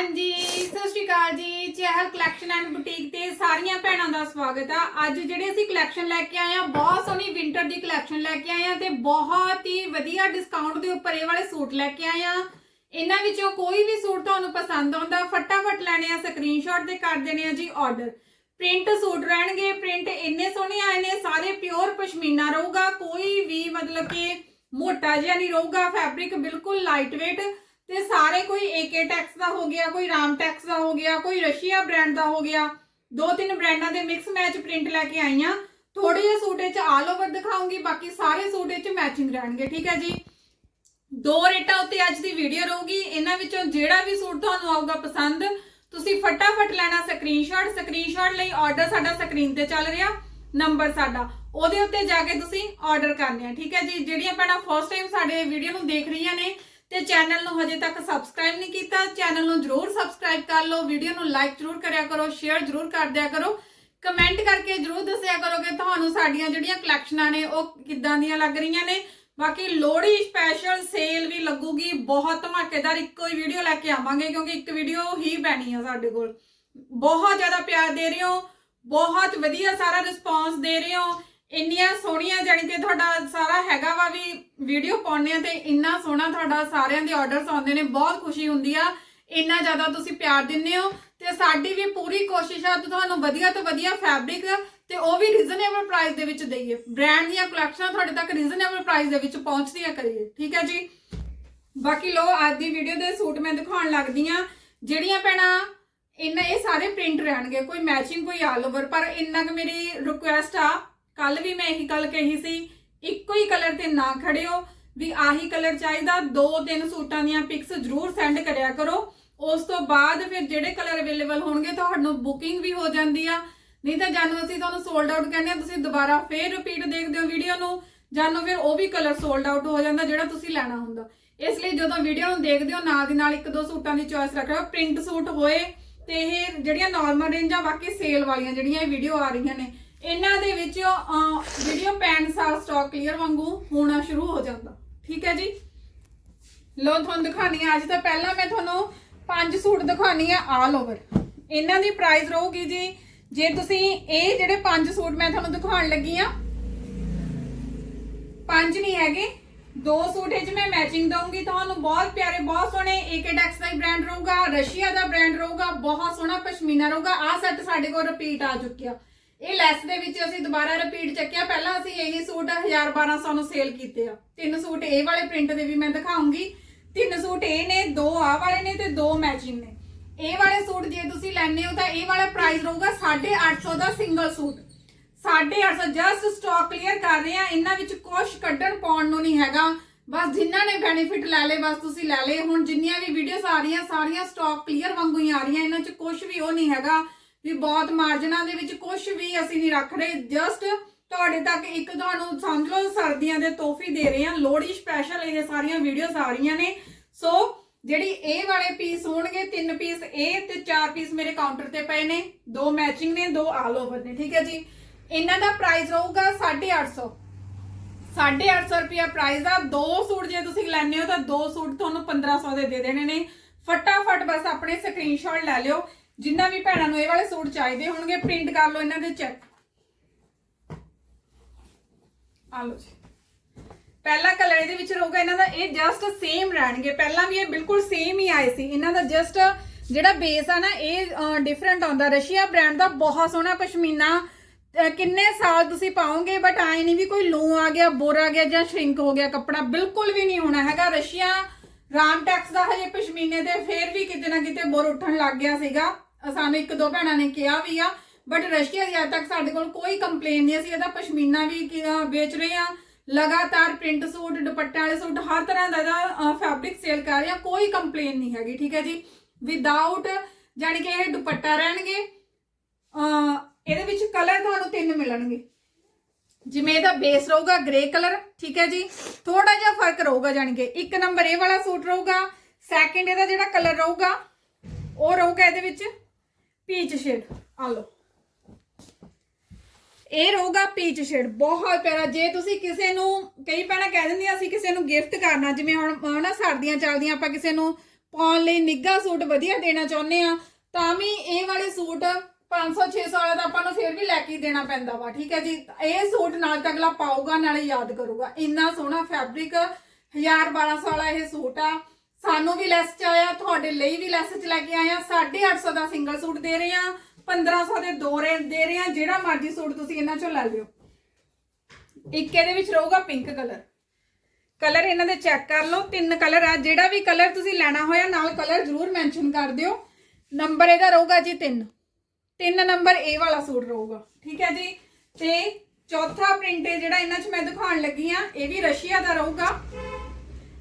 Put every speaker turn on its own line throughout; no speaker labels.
ਹਾਂਜੀ, ਸਤਿ ਸ਼੍ਰੀ ਅਕਾਲ ਜੀ। ਚਹਿਲ ਕਲੈਕਸ਼ਨ ਐਂਡ ਬੁਟੀਕ ਤੇ ਸਾਰੀਆਂ ਭੈਣਾਂ ਦਾ ਸਵਾਗਤ ਆ। ਅੱਜ ਜਿਹੜੇ ਅਸੀਂ ਕਲੈਕਸ਼ਨ ਲੈ ਕੇ ਆਏ ਆ, ਬਹੁਤ ਸੋਹਣੀ ਵਿੰਟਰ ਦੀ ਕਲੈਕਸ਼ਨ ਲੈ ਕੇ ਆਏ ਆ ਤੇ ਬਹੁਤ ਹੀ ਵਧੀਆ ਡਿਸਕਾਊਂਟ ਦੇ ਉੱਪਰ ਇਹ ਵਾਲੇ ਸੂਟ ਲੈ ਕੇ ਆਏ ਆ। ਇਹਨਾਂ ਵਿੱਚੋਂ ਕੋਈ ਵੀ ਸੂਟ ਤੁਹਾਨੂੰ ਪਸੰਦ ਆਉਂਦਾ, ਫਟਾਫਟ ਲੈਣੇ ਆ ਸਕਰੀਨਸ਼ਾਟ ਤੇ ਕਰ ਦੇਣੇ ਆ ਜੀ ਆਰਡਰ ਪ੍ਰਿੰਟ ਸੂਟ ਰਹਿਣਗੇ ਪ੍ਰਿੰਟ ਇੰਨੇ ਸੋਹਣੇ ਆਏ ਨੇ, ਸਾਰੇ ਪਿਓਰ ਪਸ਼ਮੀਨਾ ਰਹੂਗਾ, ਕੋਈ ਵੀ ਮਤਲਬ ਕਿ ਮੋਟਾ ਜਿਹਾ ਨਹੀਂ ਰਹੂਗਾ ਫੈਬਰਿਕ ਬਿਲਕੁਲ ਲਾਈਟ weight ਤੇ ਸਾਰੇ ਕੋਈ ਏਕੇ ਟੈਕਸ ਦਾ ਹੋ ਗਿਆ, ਕੋਈ ਰਾਮ ਟੈਕਸ ਦਾ ਹੋ ਗਿਆ, ਕੋਈ ਰਸ਼ੀਆ ਬ੍ਰਾਂਡ ਦਾ ਹੋ ਗਿਆ। ਦੋ ਤਿੰਨ ਬ੍ਰਾਂਡਾਂ ਦੇ ਮਿਕਸ ਮੈਚ ਪ੍ਰਿੰਟ ਲੈ ਕੇ ਆਈ ਆ ਥੋੜੇ ਜਿਹੇ ਸੂਟ ਵਿੱਚ ਆਲ ਓਵਰ ਦਿਖਾਉਂਗੀ, ਬਾਕੀ ਸਾਰੇ ਸੂਟ ਵਿੱਚ ਮੈਚਿੰਗ ਰਹਿਣਗੇ, ਠੀਕ ਹੈ ਜੀ? ਦੋ ਰੇਟਾਂ ਉੱਤੇ ਅੱਜ ਦੀ ਵੀਡੀਓ ਰਹੂਗੀ। ਇਹਨਾਂ ਵਿੱਚੋਂ ਜਿਹੜਾ ਵੀ ਸੂਟ ਤੁਹਾਨੂੰ ਆਊਗਾ ਪਸੰਦ, ਤੁਸੀਂ ਫਟਾਫਟ ਲੈਣਾ ਸਕਰੀਨਸ਼ਾਟ ਸਕਰੀਨਸ਼ਾਟ ਲਈ ਆਰਡਰ ਸਾਡਾ ਸਕਰੀਨ ਤੇ ਚੱਲ ਰਿਹਾ ਨੰਬਰ ਸਾਡਾ। ਉਹਦੇ ਉੱਤੇ ਜਾ ਕੇ ਤੁਸੀਂ ਆਰਡਰ ਕਰਨੇ ਆ, ਠੀਕ ਹੈ ਜੀ? ਜਿਹੜੀਆਂ ਭੈਣਾਂ ਫਸਟ ਟਾਈਮ ਸਾਡੇ ਵੀਡੀਓ ਨੂੰ ਦੇਖ ਰਹੀਆਂ ਨੇ ਤੇ ਚੈਨਲ ਨੂੰ ਹਜੇ ਤੱਕ ਸਬਸਕ੍ਰਾਈਬ ਨਹੀਂ ਕੀਤਾ ਚੈਨਲ ਨੂੰ ਜਰੂਰ ਸਬਸਕ੍ਰਾਈਬ ਕਰ ਲਓ ਵੀਡੀਓ ਨੂੰ ਲਾਈਕ ਜਰੂਰ ਕਰਿਆ ਕਰੋ ਸ਼ੇਅਰ ਜਰੂਰ ਕਰ ਦਿਆ ਕਰੋ ਕਮੈਂਟ ਕਰਕੇ ਜਰੂਰ ਦੱਸਿਆ ਕਰੋ ਕਿ ਤੁਹਾਨੂੰ ਸਾਡੀਆਂ ਜਿਹੜੀਆਂ ਕਲੈਕਸ਼ਨਾਂ ਨੇ, ਉਹ ਕਿੱਦਾਂ ਦੀਆਂ ਲੱਗ ਰਹੀਆਂ ਨੇ। ਬਾਕੀ ਲੋਹੜੀ ਸਪੈਸ਼ਲ ਸੇਲ ਵੀ ਲੱਗੂਗੀ, ਬਹੁਤ ਧਮਾਕੇਦਾਰ ਇੱਕੋ ਹੀ ਵੀਡੀਓ ਲੈ ਕੇ ਆਵਾਂਗੇ, ਕਿਉਂਕਿ ਇੱਕ ਵੀਡੀਓ ਹੀ ਪੈਣੀ ਆ ਸਾਡੇ ਕੋਲ। ਬਹੁਤ ਜ਼ਿਆਦਾ ਪਿਆਰ ਦੇ ਰਹੇ ਹੋ, ਬਹੁਤ ਵਧੀਆ ਸਾਰਾ ਰਿਸਪਾਂਸ ਦੇ ਰਹੇ ਹੋ ਇੰਨੀਆਂ ਸੋਹਣੀਆਂ, ਜਾਣੀ ਕਿ ਤੁਹਾਡਾ ਸਾਰਾ ਹੈਗਾ ਵਾ ਵੀ ਵੀਡੀਓ ਪਾਉਣੇ ਆ ਤੇ ਇੰਨਾ ਸੋਹਣਾ ਤੁਹਾਡਾ ਸਾਰਿਆਂ ਦੇ ਆਰਡਰਸ ਆਉਂਦੇ ਨੇ, ਬਹੁਤ ਖੁਸ਼ੀ ਹੁੰਦੀ ਆ। ਇੰਨਾ ਜ਼ਿਆਦਾ ਤੁਸੀਂ ਪਿਆਰ ਦਿੰਦੇ ਹੋ ਤੇ ਸਾਡੀ ਵੀ ਪੂਰੀ ਕੋਸ਼ਿਸ਼ ਆ ਕਿ ਤੁਹਾਨੂੰ ਵਧੀਆ ਤੋਂ ਵਧੀਆ ਫੈਬਰਿਕ ਤੇ ਉਹ ਵੀ ਰੀਜ਼ਨੇਬਲ ਪ੍ਰਾਈਸ ਦੇ ਵਿੱਚ ਦਈਏ। ਬ੍ਰਾਂਡ ਦੀਆਂ ਕਲੈਕਸ਼ਨਾਂ ਤੁਹਾਡੇ ਤੱਕ ਰੀਜ਼ਨੇਬਲ ਪ੍ਰਾਈਸ ਦੇ ਵਿੱਚ ਪਹੁੰਚਦੀਆਂ ਕਰੀਏ, ਠੀਕ ਹੈ ਜੀ? ਬਾਕੀ ਲੋ ਅੱਜ ਦੀ ਵੀਡੀਓ ਦੇ ਸੂਟ ਮੈਂ ਦਿਖਾਉਣ ਲੱਗਦੀ ਆ। ਜਿਹੜੀਆਂ ਭੈਣਾਂ ਇਹਨਾਂ ਇਹ ਸਾਰੇ ਪ੍ਰਿੰਟ ਰਹਿਣਗੇ, ਕੋਈ ਮੈਚਿੰਗ ਕੋਈ ਆਲ ਓਵਰ ਪਰ ਇੰਨਾ ਕੁ ਮੇਰੀ ਰਿਕੁਐਸਟ ਆ ਕੱਲ ਵੀ ਮੈਂ ਇਹੀ ਗੱਲ ਕਹੀ ਸੀ, ਇੱਕੋ ਹੀ ਕਲਰ ਤੇ ਨਾ ਖੜਿਓ, ਵੀ ਆਹੀ ਕਲਰ ਚਾਹੀਦਾ, ਦੋ ਤਿੰਨ ਸੂਟਾਂ ਦੀਆਂ ਪਿਕਸ ਜ਼ਰੂਰ ਸੈਂਡ ਕਰਿਆ ਕਰੋ। ਉਸ ਤੋਂ ਬਾਅਦ ਫਿਰ ਜਿਹੜੇ ਕਲਰ ਅਵੇਲੇਬਲ ਹੋਣਗੇ, ਤੁਹਾਨੂੰ ਬੁਕਿੰਗ ਵੀ ਹੋ ਜਾਂਦੀ ਆ। ਨਹੀਂ ਤਾਂ ਜਾਨੂੰ, ਅਸੀਂ ਤੁਹਾਨੂੰ ਸੋਲਡ ਆਊਟ ਕਹਿੰਦੇ ਆ, ਤੁਸੀਂ ਦੁਬਾਰਾ ਫੇਰ ਰਿਪੀਟ ਦੇਖਦੇ ਹੋ ਵੀਡੀਓ ਨੂੰ। ਜਾਨੂੰ, ਫਿਰ ਉਹ ਵੀ ਕਲਰ ਸੋਲਡ ਆਊਟ ਹੋ ਜਾਂਦਾ ਜਿਹੜਾ ਤੁਸੀਂ ਲੈਣਾ ਹੁੰਦਾ। ਇਸ ਲਈ ਜਦੋਂ ਵੀਡੀਓ ਨੂੰ ਦੇਖਦੇ ਹੋ, ਨਾਲ ਦੀ ਨਾਲ ਇੱਕ ਦੋ ਸੂਟਾਂ ਦੀ ਚੋਇਸ ਰੱਖ ਲਓ। ਪ੍ਰਿੰਟ ਸੂਟ ਹੋਏ ਤੇ ਇਹ ਜਿਹੜੀਆਂ ਨਾਰਮਲ ਰੇਂਜਾਂ ਬਾਕੀ ਸੇਲ ਵਾਲੀਆਂ ਜਿਹੜੀਆਂ ਇਹ ਵੀਡੀਓ ਆ ਰਹੀਆਂ ਨੇ। ਇਹਨਾਂ ਦੇ ਵਿੱਚ ਵੀਡੀਓ ਪੈਣ ਸਾਰ ਸਟਾਕ ਕਲੀਅਰ ਵਾਂਗੂ ਹੋਣਾ ਸ਼ੁਰੂ ਹੋ ਜਾਂਦਾ। ਠੀਕ ਹੈ ਜੀ? ਲੋ ਤੁਹਾਨੂੰ ਦਿਖਾਣੀ ਆ ਅੱਜ ਤਾਂ ਪਹਿਲਾਂ ਮੈਂ ਤੁਹਾਨੂੰ ਪੰਜ ਸੂਟ ਦਿਖਾਣੀ ਆ ਆਲ ਓਵਰ ਇਹਨਾਂ ਦੀ ਪ੍ਰਾਈਸ ਰਹੂਗੀ ਜੀ, ਜੇ ਤੁਸੀਂ ਇਹ ਜਿਹੜੇ ਪੰਜ ਸੂਟ ਮੈਂ ਤੁਹਾਨੂੰ ਦਿਖਾਉਣ ਲੱਗੀ ਆ ਪੰਜ ਨਹੀਂ ਹੈਗੇ, ਦੋ ਸੂਟ ਇਹ 'ਚ ਮੈਂ ਮੈਚਿੰਗ ਦਊਂਗੀ। ਤੁਹਾਨੂੰ ਬਹੁਤ ਪਿਆਰੇ, ਬਹੁਤ ਸੋਹਣੇ ਏਕੇਡੈਕਸ ਦਾ ਹੀ ਬ੍ਰਾਂਡ ਰਹੂਗਾ, ਰਸ਼ੀਆ ਦਾ ਬ੍ਰਾਂਡ ਰਹੂਗਾ, ਬਹੁਤ ਸੋਹਣਾ ਪਸ਼ਮੀਨਾ ਰਹੂਗਾ। ਆਹ ਸੈੱਟ ਸਾਡੇ ਕੋਲ ਰਿਪੀਟ ਆ ਚੁੱਕਿਆ। ਇਹ ਲੈਸ ਦੇ ਵਿੱਚ ਅਸੀਂ ਦੁਬਾਰਾ ਰਿਪੀਟ ਚੱਕਿਆ। ਪਹਿਲਾਂ ਅਸੀਂ ਇਹੀ ਸੂਟ 1000 1200 ਨੂੰ ਸੇਲ ਕੀਤੇ ਆ। ਤਿੰਨ ਸੂਟ ਇਹ ਵਾਲੇ ਪ੍ਰਿੰਟ ਦੇ ਵੀ ਮੈਂ ਦਿਖਾਉਂਗੀ। ਤਿੰਨ ਸੂਟ ਇਹ ਨੇ, ਦੋ ਆ ਵਾਲੇ ਨੇ ਤੇ ਦੋ ਮੈਚਿੰਗ ਨੇ। ਇਹ ਵਾਲੇ ਸੂਟ ਜੇ ਤੁਸੀਂ ਲੈਣੇ ਹੋ ਤਾਂ ਇਹ ਵਾਲਾ ਪ੍ਰਾਈਸ ਰਹੂਗਾ 850 ਦਾ single suit. 850 just stock clear ਕਰ ਰਹੇ ਆ। ਇਹਨਾਂ ਵਿੱਚ ਕੁਝ ਕੱਢਣ ਪਾਉਣ ਨੂੰ ਨਹੀਂ ਹੈਗਾ। ਬਸ ਜਿਨ੍ਹਾਂ ਨੇ ਬੈਨੀਫਿਟ ਲੈ ਲਏ, ਬਸ ਤੁਸੀਂ ਲੈ ਲਏ। ਹੁਣ ਜਿੰਨੀਆਂ ਵੀ ਵੀਡੀਓਸ ਆ ਰਹੀਆਂ, ਸਾਰੀਆਂ ਸਟਾਕ ਕਲੀਅਰ ਵਾਂਗੂ ਹੀ ਆ ਰਹੀਆਂ। ਇਹਨਾਂ 'ਚ ਕੁਝ ਵੀ ਉਹ ਨਹੀਂ ਹੈਗਾ। ਵੀ ਬਹੁਤ ਮਾਰਜਨਾਂ ਦੇ ਵਿੱਚ ਕੁਝ ਵੀ ਅਸੀਂ ਨਹੀਂ ਰੱਖ ਰਹੇ ਜਸਟ ਤੁਹਾਡੇ ਤੱਕ ਇੱਕ ਤੁਹਾਨੂੰ ਸਮਝ ਲਓ, ਸਰਦੀਆਂ ਦੇ ਤੋਹਫੇ ਦੇ ਰਹੇ ਹਾਂ। ਲੋਹੜੀ ਸਪੈਸ਼ਲ ਇਹ ਸਾਰੀਆਂ ਵੀਡੀਓਜ਼ ਆ ਰਹੀਆਂ ਨੇ। ਸੋ ਜਿਹੜੀ ਇਹ ਵਾਲੇ ਪੀਸ ਹੋਣਗੇ, ਤਿੰਨ ਪੀਸ ਇਹ ਤੇ ਚਾਰ ਪੀਸ ਮੇਰੇ ਕਾਊਂਟਰ ਤੇ ਪਏ ਨੇ। ਦੋ ਮੈਚਿੰਗ ਨੇ, ਦੋ ਆਲ ਓਵਰ ਨੇ, ਠੀਕ ਹੈ ਜੀ? ਇਹਨਾਂ ਦਾ ਪ੍ਰਾਈਸ ਰਹੂਗਾ 850 850 ਰੁਪਿਆ ਪ੍ਰਾਈਸ ਆ। ਦੋ ਸੂਟ ਜੇ ਤੁਸੀਂ ਲੈਣੇ ਹੋ ਤਾਂ ਦੋ ਸੂਟ ਤੁਹਾਨੂੰ 1500 ਦੇ ਦੇ ਦੇਣੇ ਨੇ। ਫਟਾਫਟ ਬਸ ਆਪਣੇ ਸਕਰੀਨਸ਼ਾਟ ਲੈ ਲਿਓ। ਜਿੰਨਾ ਵੀ ਭੈਣਾਂ ਨੂੰ ਇਹ ਵਾਲੇ ਸੂਟ ਚਾਹੀਦੇ ਹੋਣਗੇ ਪ੍ਰਿੰਟ ਕਰ ਲਓ ਇਹਨਾਂ ਦੇ ਚੈੱਕ ਆ ਲਓ ਜੀ। ਪਹਿਲਾ ਕਲਰ ਇਹਦੇ ਵਿੱਚ ਰਹੂਗਾ, ਇਹਨਾਂ ਦਾ ਇਹ ਜਸਟ ਸੇਮ ਰਹਿਣਗੇ। ਪਹਿਲਾਂ ਵੀ ਇਹ ਬਿਲਕੁਲ ਸੇਮ ਹੀ ਆਏ ਸੀ। ਇਹਨਾਂ ਦਾ ਜਸਟ ਜਿਹੜਾ ਬੇਸ ਆ ਨਾ, ਇਹ ਡਿਫਰੈਂਟ ਆਉਂਦਾ। ਰਸ਼ੀਆ ਬ੍ਰਾਂਡ ਦਾ ਬਹੁਤ ਸੋਹਣਾ ਪਸ਼ਮੀਨਾ ਕਿੰਨੇ ਸਾਲ ਤੁਸੀਂ ਪਾਓਗੇ ਬਟ ਆਏ ਨਹੀਂ ਵੀ ਕੋਈ ਲੂ ਆ ਗਿਆ, ਬੋਰ ਆ ਗਿਆ ਜਾਂ ਸ਼ਰਿੰਕ ਹੋ ਗਿਆ ਕੱਪੜਾ, ਬਿਲਕੁਲ ਵੀ ਨਹੀਂ ਹੋਣਾ ਹੈਗਾ। ਰਸ਼ੀਆ ਰਾਮ ਟੈਕਸ ਦਾ ਹਜੇ ਪਸ਼ਮੀਨੇ ਤੇ ਫੇਰ ਵੀ ਕਿਤੇ ਨਾ ਕਿਤੇ ਬੋਰ ਉੱਠਣ ਲੱਗ ਗਿਆ ਸੀਗਾ। ਸਾਨੂੰ ਇੱਕ ਦੋ ਭੈਣਾਂ ਨੇ ਕਿਹਾ ਵੀ ਆ ਬਟ ਰਸ਼ੀਆ ਦੀ ਅੱਜ ਤੱਕ ਸਾਡੇ ਕੋਲ ਕੋਈ ਕੰਪਲੇਨ ਨਹੀਂ ਅਸੀਂ ਇਹਦਾ ਪਸ਼ਮੀਨਾ ਵੀ ਕੀ- ਵੇਚ ਰਹੇ ਆ ਲਗਾਤਾਰ ਪ੍ਰਿੰਟ ਸੂਟ, ਦੁਪੱਟਿਆਂ ਵਾਲੇ ਸੂਟ, ਹਰ ਤਰ੍ਹਾਂ ਦਾ ਇਹਦਾ ਫੈਬਰਿਕ ਸੇਲ ਕਰ ਰਹੇ ਆ ਕੋਈ ਕੰਪਲੇਨ ਨਹੀਂ ਹੈਗੀ, ਠੀਕ ਹੈ ਜੀ? ਵਿਦਆਊਟ ਜਾਨੀ ਕਿ ਇਹ ਦੁਪੱਟਾ ਰਹਿਣਗੇ ਇਹਦੇ ਵਿੱਚ ਕਲਰ ਤੁਹਾਨੂੰ ਤਿੰਨ ਮਿਲਣਗੇ। ਜਿਵੇਂ ਇਹਦਾ ਬੇਸ ਰਹੂਗਾ ਗ੍ਰੇ ਕਲਰ ਠੀਕ ਹੈ ਜੀ? ਥੋੜਾ ਜਿਹਾ ਫ਼ਰਕ ਰਹੂਗਾ ਜਾਨੀ ਕਿ। ਇੱਕ ਨੰਬਰ ਇਹ ਵਾਲਾ ਸੂਟ ਰਹੂਗਾ ਸੈਕਿੰਡ ਇਹਦਾ ਜਿਹੜਾ ਕਲਰ ਰਹੂਗਾ, ਉਹ ਰਹੂਗਾ ਇਹਦੇ ਵਿੱਚ ਪੀਚ ਸ਼ੇਡ ਆ ਲਓ। ਇਹ ਰਹੂਗਾ ਪੀਚ ਸ਼ੇਡ ਬਹੁਤ ਪਿਆਰਾ। ਜੇ ਤੁਸੀਂ ਕਿਸੇ ਨੂੰ ਕਈ ਪਹਿਲਾਂ ਕਹਿ ਦਿੰਦੀਆਂ, ਅਸੀਂ ਕਿਸੇ ਨੂੰ ਗਿਫਟ ਕਰਨਾ, ਜਿਵੇਂ ਹੁਣ ਅਹ ਸਰਦੀਆਂ ਚੱਲਦੀਆਂ, ਆਪਾਂ ਕਿਸੇ ਨੂੰ ਪਾਉਣ ਲਈ ਨਿੱਘਾ ਸੂਟ ਵਧੀਆ ਦੇਣਾ ਚਾਹੁੰਦੇ ਆ ਤਾਂ ਵੀ ਇਹ ਵਾਲੇ ਸੂਟ 500 600 ਵਾਲਾ ਤਾਂ ਆਪਾਂ ਨੂੰ ਫਿਰ ਵੀ ਲੈ ਕੇ ਦੇਣਾ ਪੈਂਦਾ ਵਾ, ਠੀਕ ਹੈ ਜੀ? ਇਹ ਸੂਟ ਨਾਲ ਤਾਂ ਅਗਲਾ ਪਾਊਗਾ, ਨਾਲੇ ਯਾਦ ਕਰੂਗਾ। ਇੰਨਾ ਸੋਹਣਾ ਫੈਬਰਿਕ 1000 1200 ਵਾਲਾ ਇਹ ਸੂਟ ਆ। ਸਾਨੂੰ ਵੀ ਲੈਸ ਚ ਆਇਆ, ਤੁਹਾਡੇ ਲਈ ਵੀ ਲੈਸ ਚ ਲੈ ਕੇ ਆਏ ਆ 850 ਦਾ ਸਿੰਗਲ ਸੂਟ ਦੇ ਰਹੇ ਆ 1500 ਦੇ ਦੋ ਰੇ ਦੇ ਰਹੇ ਆ ਜਿਹੜਾ ਮਰਜ਼ੀ ਸੂਟ ਤੁਸੀਂ ਇਹਨਾਂ ਚੋਂ ਲੈ ਲਿਓ। ਇੱਕ ਇਹਦੇ ਵਿੱਚ ਰਹੂਗਾ ਪਿੰਕ ਕਲਰ ਕਲਰ ਇਹਨਾਂ ਦੇ ਚੈੱਕ ਕਰ ਲਓ, ਤਿੰਨ ਕਲਰ ਆ। ਜਿਹੜਾ ਵੀ ਕਲਰ ਤੁਸੀਂ ਲੈਣਾ ਹੋਇਆ, ਨਾਲ ਕਲਰ ਜ਼ਰੂਰ ਮੈਂਸ਼ਨ ਕਰ ਦਿਓ। ਨੰਬਰ ਇਹਦਾ ਰਹੂਗਾ ਜੀ 3 ਤਿੰਨ ਨੰਬਰ ਇਹ ਵਾਲਾ ਸੂਟ ਰਹੂਗਾ। ਠੀਕ ਹੈ ਜੀ? ਤੇ ਚੌਥਾ ਪ੍ਰਿੰਟ ਜਿਹੜਾ ਇਹਨਾਂ 'ਚ ਮੈਂ ਦਿਖਾਉਣ ਲੱਗੀ ਆ ਇਹ ਵੀ ਰਸ਼ੀਆ ਦਾ ਰਹੂਗਾ।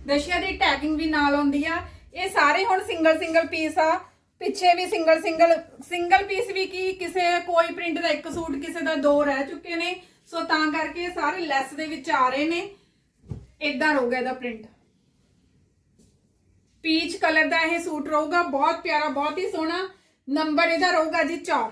ਰਸ਼ੀਆ ਦੀ ਟੈਗਿੰਗ ਵੀ ਨਾਲ ਆਉਂਦੀ ਆ। ਇਹ ਸਾਰੇ ਹੁਣ ਸਿੰਗਲ ਸਿੰਗਲ ਪੀਸ ਆ। ਪਿੱਛੇ ਵੀ ਸਿੰਗਲ ਸਿੰਗਲ ਸਿੰਗਲ ਪੀਸ ਵੀ ਕੀ, ਕਿਸੇ ਕੋਈ ਪ੍ਰਿੰਟ ਦਾ ਇੱਕ ਸੂਟ, ਕਿਸੇ ਦਾ ਦੋ ਰਹਿ ਚੁੱਕੇ ਨੇ। ਸੋ ਤਾਂ ਕਰਕੇ ਇਹ ਸਾਰੇ ਲੈਸ ਦੇ ਵਿੱਚ ਆ ਰਹੇ ਨੇ। ਇਦਾਂ ਰਹੂਗਾ ਇਹਦਾ ਪ੍ਰਿੰਟ ਪੀਚ ਕਲਰ ਦਾ ਇਹ ਸੂਟ ਰਹੂਗਾ। ਬਹੁਤ ਪਿਆਰਾ, ਬਹੁਤ ਹੀ ਸੋਹਣਾ ਨੰਬਰ ਇਹਦਾ ਰਹੂਗਾ ਜੀ 4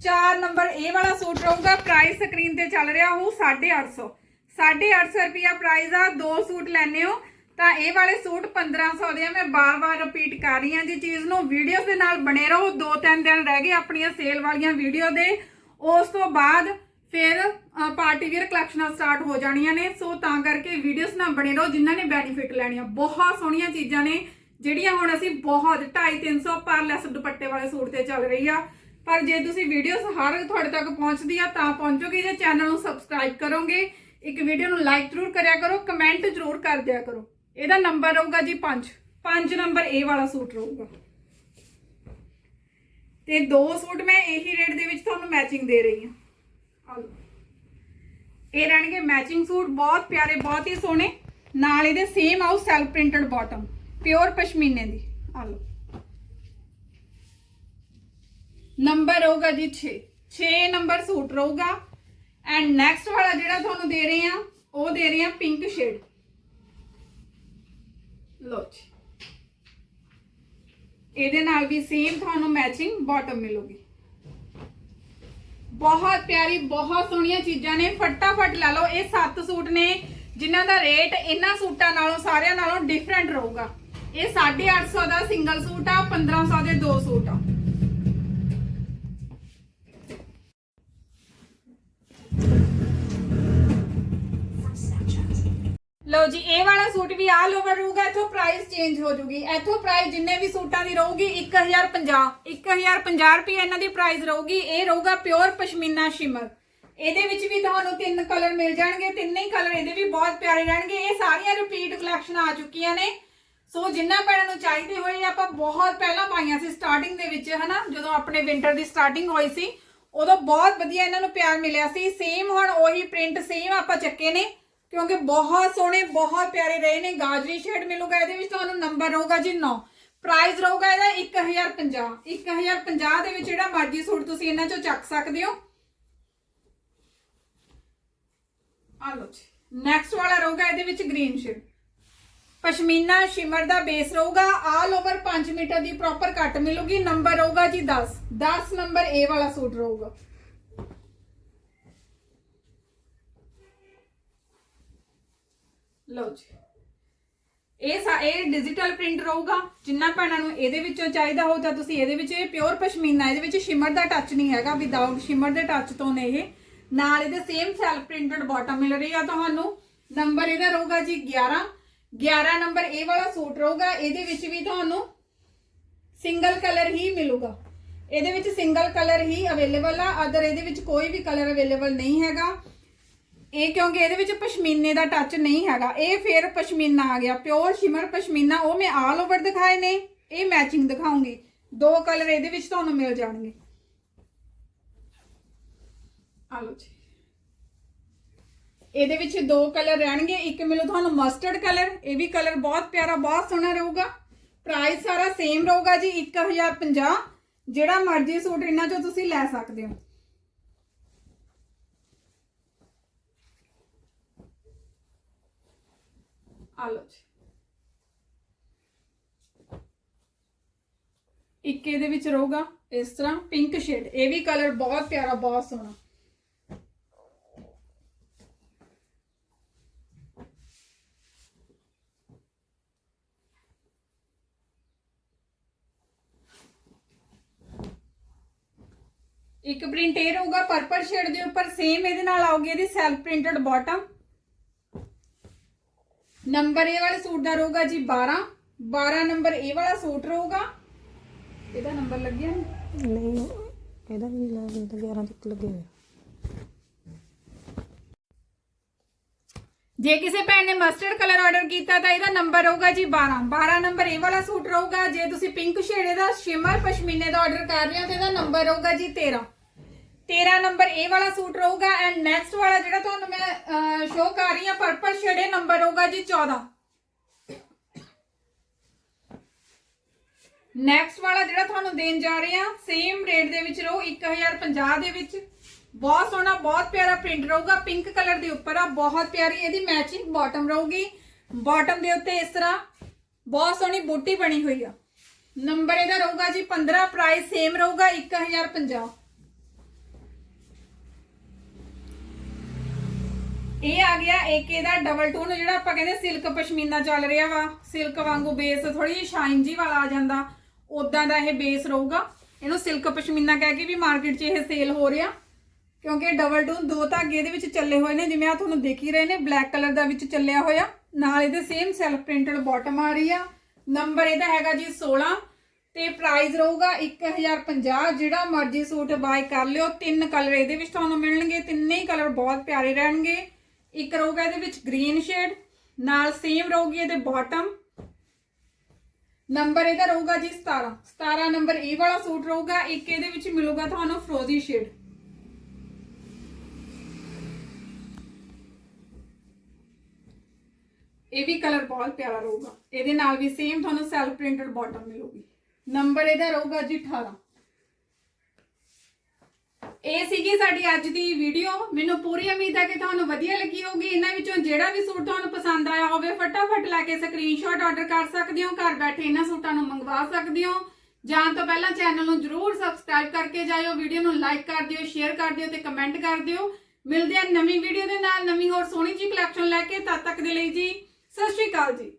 4 ਨੰਬਰ ਇਹ ਵਾਲਾ ਸੂਟ ਰਹੂਗਾ। ਪ੍ਰਾਈਸ ਸਕਰੀਨ ਤੇ ਚੱਲ ਰਿਹਾ ਉਹ 850 850 ਰੁਪਿਆ ਪ੍ਰਾਈਸ ਆ। ਦੋ ਸੂਟ ਲੈਣੇ ਹੋ। ਤਾਂ ਇਹ ਵਾਲੇ ਸੂਟ 1500 ਦੇ ਆ, ਮੈਂ ਬਾਰ-ਬਾਰ ਰਿਪੀਟ ਕਰ ਰਹੀ ਹਾਂ ਜੀ। ਚੀਜ਼ ਨੂੰ ਵੀਡੀਓਜ਼ ਦੇ ਨਾਲ ਬਣੇ ਰਹੋ, ਦੋ ਤਿੰਨ ਦਿਨ ਰਹਿ ਗਏ ਆਪਣੀਆਂ ਸੇਲ ਵਾਲੀਆਂ ਵੀਡੀਓ ਦੇ। ਉਸ ਤੋਂ ਬਾਅਦ ਫਿਰ ਪਾਰਟੀ ਵੀਅਰ ਕਲੈਕਸ਼ਨਾਂ ਸਟਾਰਟ ਹੋ ਜਾਣੀਆਂ ਨੇ। ਸੋ ਤਾਂ ਕਰਕੇ ਵੀਡੀਓਜ਼ ਨਾਲ ਬਣੇ ਰਹੋ, ਜਿਨ੍ਹਾਂ ਨੇ ਬੈਨੀਫਿਟ ਲੈਣੀਆਂ। ਬਹੁਤ ਸੋਹਣੀਆਂ ਚੀਜ਼ਾਂ ਨੇ, ਜਿਹੜੀਆਂ ਹੁਣ ਅਸੀਂ ਬਹੁਤ 250 300 ਪਰ ਲੈਸ ਦੁਪੱਟੇ ਵਾਲੇ ਸੂਟ ਤੇ ਚੱਲ ਰਹੀ ਆ। ਪਰ ਜੇ ਤੁਸੀਂ ਵੀਡੀਓਜ਼ ਹਰ ਤੁਹਾਡੇ ਤੱਕ ਪਹੁੰਚਦੀ ਆ, ਤਾਂ ਪਹੁੰਚੋਗੇ ਜੇ ਚੈਨਲ ਨੂੰ ਸਬਸਕ੍ਰਾਈਬ ਕਰੋਗੇ। ਇੱਕ ਵੀਡੀਓ ਨੂੰ ਲਾਈਕ ਜ਼ਰੂਰ ਕਰਿਆ ਕਰੋ ਕਮੈਂਟ ਜ਼ਰੂਰ ਕਰ ਦਿਆ ਕਰੋ। ਇਹਦਾ ਨੰਬਰ ਰਹੂਗਾ ਜੀ 5 5 ਨੰਬਰ ਇਹ ਵਾਲਾ ਸੂਟ ਰਹੂਗਾ। ਤੇ ਦੋ ਸੂਟ ਮੈਂ ਇਹੀ ਰੇਟ ਦੇ ਵਿੱਚ ਤੁਹਾਨੂੰ ਮੈਚਿੰਗ ਦੇ ਰਹੀ ਹਾਂ। ਆ ਇਹ ਰਹਿਣਗੇ ਮੈਚਿੰਗ ਸੂਟ, ਬਹੁਤ ਪਿਆਰੇ, ਬਹੁਤ ਹੀ ਸੋਹਣੇ। ਨਾਲ ਇਹਦੇ ਸੇਮ ਆਉ ਸੈਲਫ ਪ੍ਰਿੰਟਡ ਬਾਟਮ ਪਿਓਰ ਪਸ਼ਮੀਨੇ ਦੀ। ਆ ਲਓ। ਨੰਬਰ ਹੋਊਗਾ ਜੀ 6 6 ਨੰਬਰ ਸੂਟ ਰਹੂਗਾ। ਐਂਡ ਨੈਕਸਟ ਵਾਲਾ ਜਿਹੜਾ ਤੁਹਾਨੂੰ ਦੇ ਰਹੇ ਆ ਉਹ ਦੇ ਰਹੇ ਆ ਪਿੰਕ ਸ਼ੇਡ ਲੋ ਜੀ। ਇਹਦੇ ਨਾਲ ਵੀ ਸੇਮ ਤੁਹਾਨੂੰ ਮੈਚਿੰਗ ਬਾਟਮ ਮਿਲੂਗੀ। ਬਹੁਤ ਪਿਆਰੀ, ਬਹੁਤ ਸੋਹਣੀਆਂ ਚੀਜ਼ਾਂ ਨੇ। ਫਟਾਫਟ ਲੈ ਲਓ, ਇਹ ਸੱਤ ਸੂਟ ਨੇ, ਜਿਨ੍ਹਾਂ ਦਾ ਰੇਟ ਇਹਨਾਂ ਸੂਟਾਂ ਨਾਲੋਂ, ਸਾਰਿਆਂ ਨਾਲੋਂ ਡਿਫਰੈਂਟ ਰਹੂਗਾ। ਇਹ 850 ਦਾ ਸਿੰਗਲ ਸੂਟ ਆ 1500 ਦੇ ਦੋ ਸੂਟ ਆ। ਲਓ ਜੀ, ਇਹ ਵਾਲਾ ਸੂਟ ਵੀ ਆਲ ਓਵਰ ਰਹੂਗਾ, ਇਥੋਂ ਪ੍ਰਾਈਸ ਚੇਂਜ ਹੋ ਜੂਗੀ। ਇਥੋਂ ਪ੍ਰਾਈਸ ਜਿੰਨੇ ਵੀ ਸੂਟਾਂ ਦੀ ਰਹੂਗੀ 1050 1050 ਰੁਪਏ ਇਹਨਾਂ ਦੀ ਪ੍ਰਾਈਸ ਰਹੂਗੀ। ਇਹ ਰਹੂਗਾ ਪਿਓਰ ਪਸ਼ਮੀਨਾ ਸ਼ਿਮਰ ਇਹਦੇ ਵਿੱਚ ਵੀ ਤੁਹਾਨੂੰ ਤਿੰਨ ਕਲਰ ਮਿਲ ਜਾਣਗੇ, ਤਿੰਨੇ ਹੀ ਕਲਰ ਇਹਦੇ ਵੀ ਬਹੁਤ ਪਿਆਰੇ ਰਹਿਣਗੇ। ਇਹ ਸਾਰੀਆਂ ਰਿਪੀਟ ਕਲੈਕਸ਼ਨ ਆ ਚੁੱਕੀਆਂ ਨੇ। ਸੋ ਜਿੰਨਾ ਭੈਣਾਂ ਨੂੰ ਚਾਹੀਦੇ ਹੋਏ ਆਪਾਂ ਬਹੁਤ ਪਹਿਲਾਂ ਪਾਈਆਂ ਸੀ ਸਟਾਰਟਿੰਗ ਦੇ ਵਿੱਚ, ਹਨਾ? ਜਦੋਂ ਆਪਣੇ ਵਿੰਟਰ ਦੀ ਸਟਾਰਟਿੰਗ ਹੋਈ ਸੀ, ਉਦੋਂ ਬਹੁਤ ਵਧੀਆ ਇਹਨਾਂ ਨੂੰ ਪਿਆਰ ਮਿਲਿਆ ਸੀ। ਸੇਮ ਹੁਣ ਉਹੀ ਪ੍ਰਿੰਟ ਸੇਮ ਆਪਾਂ ਚੱਕੇ ਨੇ। ਕਿਉਂਕਿ ਬਹੁਤ ਸੋਹਣੇ, ਬਹੁਤ ਪਿਆਰੇ ਰਹੇ ਨੇ। ਗਾਜਰੀ ਸ਼ੇਡ ਮਿਲੂਗਾ, ਇਹਦੇ ਵਿੱਚ ਤੁਹਾਨੂੰ ਨੰਬਰ ਰਹੂਗਾ ਜੀ 9 ਪ੍ਰਾਈਸ ਰਹੂਗਾ ਇਹਦਾ 1050 1050 ਦੇ ਵਿੱਚ ਜਿਹੜਾ ਮਰਜ਼ੀ ਸੂਟ ਤੁਸੀਂ ਇਹਨਾਂ ਚੋਂ ਚੱਕ ਸਕਦੇ ਹੋ। ਆ ਲਓ ਜੀ। ਨੈਕਸਟ ਵਾਲਾ ਰਹੂਗਾ ਇਹਦੇ ਵਿੱਚ ਗ੍ਰੀਨ ਸ਼ੇਡ ਪਸ਼ਮੀਨਾ ਸ਼ਿਮਰ ਦਾ ਬੇਸ ਰਹੂਗਾ। ਆਲ ਓਵਰ 5 ਮੀਟਰ ਦੀ ਪ੍ਰੋਪਰ ਕੱਟ ਮਿਲੂਗੀ। ਨੰਬਰ ਰਹੂਗਾ ਜੀ 10 10 ਨੰਬਰ ਇਹ ਵਾਲਾ ਸੂਟ ਰਹੂਗਾ। ਲਓ ਜੀ। ਇਹ ਸਾ ਇਹ ਡਿਜੀਟਲ ਪ੍ਰਿੰਟ ਰਹੂਗਾ। ਜਿੰਨਾ ਭੈਣਾਂ ਨੂੰ ਇਹਦੇ ਵਿੱਚੋਂ ਚਾਹੀਦਾ ਹੋ ਤਾਂ ਤੁਸੀਂ ਇਹਦੇ ਵਿੱਚ ਇਹ ਪਿਓਰ ਪਸ਼ਮੀਨਾ, ਇਹਦੇ ਵਿੱਚ ਸ਼ਿਮਰ ਦਾ ਟੱਚ ਨਹੀਂ ਹੈਗਾ ਵਿਦਆਊਟ ਸ਼ਿਮਰ ਦੇ ਟੱਚ ਤੋਂ ਨੇ ਇਹ। ਨਾਲ ਇਹਦੇ ਸੇਮ ਸੈਲਫ ਪ੍ਰਿੰਟਡ ਬਾਟਮ ਮਿਲ ਰਹੀ ਆ ਤੁਹਾਨੂੰ। ਨੰਬਰ ਇਹਦਾ ਰਹੂਗਾ ਜੀ 11 11 ਨੰਬਰ ਇਹ ਵਾਲਾ ਸੂਟ ਰਹੂਗਾ। ਇਹਦੇ ਵਿੱਚ ਵੀ ਤੁਹਾਨੂੰ ਸਿੰਗਲ ਕਲਰ ਹੀ ਮਿਲੂਗਾ। ਇਹਦੇ ਵਿੱਚ ਸਿੰਗਲ ਕਲਰ ਹੀ ਅਵੇਲੇਬਲ ਆ। ਅਦਰ ਇਹਦੇ ਵਿੱਚ ਕੋਈ ਵੀ ਕਲਰ ਅਵੇਲੇਬਲ ਨਹੀਂ ਹੈਗਾ। ਇਹ ਕਿਉਂਕਿ ਇਹਦੇ ਵਿੱਚ ਪਸ਼ਮੀਨੇ ਦਾ ਟੱਚ ਨਹੀਂ ਹੈਗਾ। ਇਹ ਫੇਰ ਪਸ਼ਮੀਨਾ ਆ ਗਿਆ। ਪਿਓਰ ਸ਼ਿਮਰ ਪਸ਼ਮੀਨਾ, ਉਹ ਮੈਂ ਆਲ ਓਵਰ ਦਿਖਾਏ ਨੇ। ਇਹ ਮੈਚਿੰਗ ਦਿਖਾਉਂਗੀ। ਦੋ ਕਲਰ ਇਹਦੇ ਵਿੱਚ ਤੁਹਾਨੂੰ ਮਿਲ ਜਾਣਗੇ। ਆ ਲਓ ਜੀ। ਇਹਦੇ ਵਿੱਚ ਦੋ ਕਲਰ ਰਹਿਣਗੇ। ਇੱਕ ਮਿਲੂ ਤੁਹਾਨੂੰ ਮਸਟਰਡ ਕਲਰ ਇਹ ਵੀ ਕਲਰ ਬਹੁਤ ਪਿਆਰਾ, ਬਹੁਤ ਸੋਹਣਾ ਰਹੂਗਾ। ਪ੍ਰਾਈਸ ਸਾਰਾ ਸੇਮ ਰਹੂਗਾ ਜੀ 1050 ਜਿਹੜਾ ਮਰਜ਼ੀ ਸੂਟ ਇਹਨਾਂ ਚੋਂ ਤੁਸੀਂ ਲੈ ਸਕਦੇ ਹੋ। आलोच एक रहूगा इस तरह पिंक शेड ये भी कलर बहुत प्यारा बहुत सोहना एक प्रिंट ए रहूगा परपल शेड के उपर सेम ये आओगे सैल्फ प्रिंटड बॉटम ਨੰਬਰ ਇਹ ਵਾਲੇ ਸੂਟ ਦਾ ਰਹੂਗਾ ਜੀ 12 12 ਨੰਬਰ ਇਹ ਵਾਲਾ ਸੂਟ ਰਹੂਗਾ। ਇਹਦਾ ਨੰਬਰ ਲੱਗਿਆ?
ਨਹੀਂ ਇਹਦਾ ਵੀ ਲੱਗ ਗਿਆ 11 ਤੱਕ ਲੱਗੇ ਹੋਏ
ਜੇ ਕਿਸੇ ਭੈਣ ਨੇ ਮਸਟਰਡ ਕਲਰ ਆਰਡਰ ਕੀਤਾ ਤਾਂ ਇਹਦਾ ਨੰਬਰ ਰਹੂਗਾ ਜੀ 12 12 ਨੰਬਰ ਇਹ ਵਾਲਾ ਸੂਟ ਰਹੂਗਾ। ਜੇ ਤੁਸੀਂ ਪਿੰਕ ਸ਼ੇਡ ਦਾ ਸ਼ਿਮਰ ਪਸ਼ਮੀਨੇ ਦਾ ਆਰਡਰ ਕਰ ਰਹੇ ਹੋ ਤਾਂ ਇਹਦਾ ਨੰਬਰ ਰਹੂਗਾ ਜੀ 13 13 ਨੰਬਰ ਇਹ ਵਾਲਾ ਸੂਟ ਰਹੂਗਾ ਐਂਡ ਨੈਕਸਟ ਵਾਲਾ ਜਿਹੜਾ ਤੁਹਾਨੂੰ ਮੈਂ ਸ਼ੋਅ ਕਰ ਰਹੀ ਹਾਂ ਪਰਪਲ ਸ਼ੇਡ ਇਹ ਨੰਬਰ ਰਹੂਗਾ ਜੀ 14 ਨੈਕਸਟ ਵਾਲਾ ਜਿਹੜਾ ਤੁਹਾਨੂੰ ਦੇਣ ਜਾ ਰਹੇ ਆ ਸੇਮ ਰੇਟ ਦੇ ਵਿੱਚ ਰਹੂ 1050 ਦੇ ਵਿੱਚ। ਬਹੁਤ ਸੋਹਣਾ, ਬਹੁਤ ਪਿਆਰਾ ਪ੍ਰਿੰਟ ਰਹੂਗਾ ਪਿੰਕ ਕਲਰ ਦੇ ਉੱਪਰ ਆ, ਬਹੁਤ ਪਿਆਰੀ, ਇਹਦੀ ਮੈਚਿੰਗ ਬਾਟਮ ਰਹੂਗੀ। ਬਾਟਮ ਦੇ ਉੱਤੇ ਇਸ ਤਰ੍ਹਾਂ ਬਹੁਤ ਸੋਹਣੀ ਬੂਟੀ ਬਣੀ ਹੋਈ ਆ। ਨੰਬਰ ਇਹਦਾ ਰਹੂਗਾ ਜੀ 15 ਪ੍ਰਾਈਸ ਸੇਮ ਰਹੂਗਾ 1050 ਇਹ ਆ ਗਿਆ ਏਕੇ ਦਾ ਡਬਲ ਟੋਨ ਜਿਹੜਾ ਆਪਾਂ ਕਹਿੰਦੇ ਸਿਲਕ ਪਸ਼ਮੀਨਾ ਚੱਲ ਰਿਹਾ ਵਾ। ਸਿਲਕ ਵਾਂਗੂ ਬੇਸ ਥੋੜੀ ਜਿਹੀ ਸ਼ਾਈਨ ਜੀ ਵਾਲਾ ਆ ਜਾਂਦਾ। ਉਦਾਂ ਦਾ ਇਹ ਬੇਸ ਰਹੂਗਾ। ਇਹਨੂੰ ਸਿਲਕ ਪਸ਼ਮੀਨਾ ਕਹਿ ਕੇ ਵੀ ਮਾਰਕੀਟ 'ਚ ਇਹ ਸੇਲ ਹੋ ਰਿਹਾ। ਕਿਉਂਕਿ ਡਬਲ ਟੋਨ ਦੋ ਧਾਗੇ ਦੇ ਵਿੱਚ ਚੱਲੇ ਹੋਏ ਨੇ, ਜਿਵੇਂ ਆ ਤੁਹਾਨੂੰ ਦੇਖ ਹੀ ਰਹੇ ਨੇ ਬਲੈਕ ਕਲਰ ਦਾ ਵਿੱਚ ਚੱਲਿਆ ਹੋਇਆ। ਨਾਲ ਇਹਦੇ ਸੇਮ ਸੈਲਫ ਪ੍ਰਿੰਟਡ ਬਾਟਮ ਆ ਰਹੀ ਆ। ਨੰਬਰ ਇਹਦਾ ਹੈਗਾ ਜੀ 16 ਤੇ ਪ੍ਰਾਈਸ ਰਹੂਗਾ 1050 ਜਿਹੜਾ ਮਰਜ਼ੀ ਸੂਟ ਬਾਏ ਕਰ ਲਿਓ। ਤਿੰਨ ਕਲਰ ਇਹਦੇ ਵਿੱਚ ਤੁਹਾਨੂੰ ਮਿਲਣਗੇ। ਤਿੰਨੇ ਹੀ ਕਲਰ ਬਹੁਤ ਪਿਆਰੇ ਰਹਿਣਗੇ। ਇੱਕ ਰਹੂਗਾ ਇਹਦੇ ਵਿੱਚ ਗ੍ਰੀਨ ਸ਼ੇਡ ਨਾਲ ਸੇਮ ਰਹੂਗੀ ਇਹਦੇ ਬਾਟਮ ਨੰਬਰ ਇਹਦਾ ਰਹੂਗਾ ਜੀ 17 17 ਨੰਬਰ ਇਹ ਵਾਲਾ ਸੂਟ ਰਹੂਗਾ ਇੱਕ ਇਹਦੇ ਵਿੱਚ ਮਿਲੂਗਾ ਤੁਹਾਨੂੰ ਫਰੋਜ਼ੀ ਸ਼ੇਡ ਇਹ ਵੀ ਕਲਰ ਬਹੁਤ ਪਿਆਰਾ ਰਹੂਗਾ ਇਹਦੇ ਨਾਲ ਵੀ ਸੇਮ ਤੁਹਾਨੂੰ ਸੈਲਫ ਪ੍ਰਿੰਟਡ ਬਾਟਮ ਮਿਲੂਗੀ। ਨੰਬਰ ਇਹਦਾ ਰਹੂਗਾ ਜੀ 18 ਇਹ ਸੀਗੀ ਸਾਡੀ ਅੱਜ ਦੀ ਵੀਡੀਓ ਮੈਨੂੰ ਪੂਰੀ ਉਮੀਦ ਹੈ ਕਿ ਤੁਹਾਨੂੰ ਵਧੀਆ ਲੱਗੀ ਹੋਊਗੀ। ਇਹਨਾਂ ਵਿੱਚੋਂ ਜਿਹੜਾ ਵੀ ਸੂਟ ਤੁਹਾਨੂੰ ਪਸੰਦ ਆਇਆ ਹੋਵੇ, ਫਟਾਫਟ ਲੈ ਕੇ ਸਕਰੀਨਸ਼ਾਟ ਆਰਡਰ ਕਰ ਸਕਦੇ ਹੋ। ਘਰ ਬੈਠੇ ਇਹਨਾਂ ਸੂਟਾਂ ਨੂੰ ਮੰਗਵਾ ਸਕਦੇ ਹੋ। ਜਾਣ ਤੋਂ ਪਹਿਲਾਂ ਚੈਨਲ ਨੂੰ ਜਰੂਰ ਸਬਸਕ੍ਰਾਈਬ ਕਰਕੇ ਜਾਇਓ। ਵੀਡੀਓ ਨੂੰ ਲਾਈਕ ਕਰ ਦਿਓ ਸ਼ੇਅਰ ਕਰ ਦਿਓ ਤੇ ਕਮੈਂਟ ਕਰ ਦਿਓ। ਮਿਲਦੇ ਆ ਨਵੀਂ ਵੀਡੀਓ ਦੇ ਨਾਲ। ਨਵੀਂ ਹੋਰ ਸੋਹਣੀ ਜੀ ਕਲੈਕਸ਼ਨ ਲੈ ਕੇ। ਤਦ ਤੱਕ ਦੇ ਲਈ ਜੀ, ਸਤਿ ਸ਼੍ਰੀ ਅਕਾਲ ਜੀ।